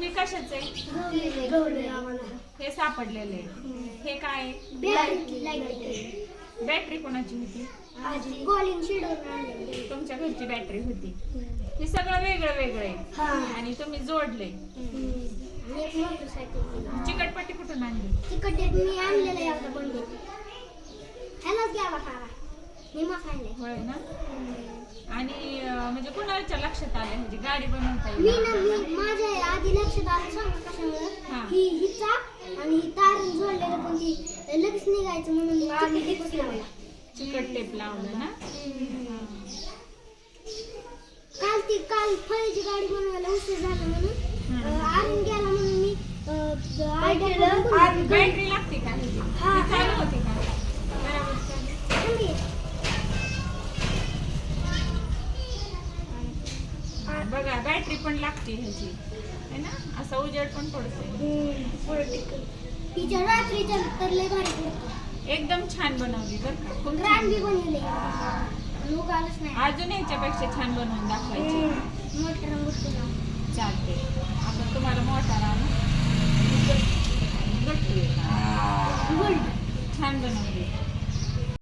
कशाचं? आहे हे सापडलेले. हे काय? बॅटरी कोणाची होती? तुमच्या घरची बॅटरी होती. हे सगळं वेगळं वेगळं आहे. आणि तुम्ही जोडले. चिकटपट्टी कुठून आणली? तिकडे मी आणलेलं आहे ह्यालाच घ्यावा खावा होय ना? आणि म्हणजे कुणाच्या लक्षात आलं? म्हणजे गाडी बनवता येईल. आधी लक्षात आलं सांग. कशामुळे ही ही चाक आणि ही तार जोडलेलं पण ती लगेच निघायचं म्हणून आम्ही टिपूस लावला चिकट टेप लावलं ना काल ती काल फळीची गाडी बनवायला उशीर झाला म्हणून आरून गेला म्हणून मी. बॅटरी लागते का हा. बघा बॅटरी पण लागते ह्याची. आहे ना? असा उजेड पण पडतोय एकदम छान बनवली बरं का. अजून ह्याच्यापेक्षा छान बनवून दाखवायची. चालते. आपण तुम्हाला मोठा राहून छान बनवली.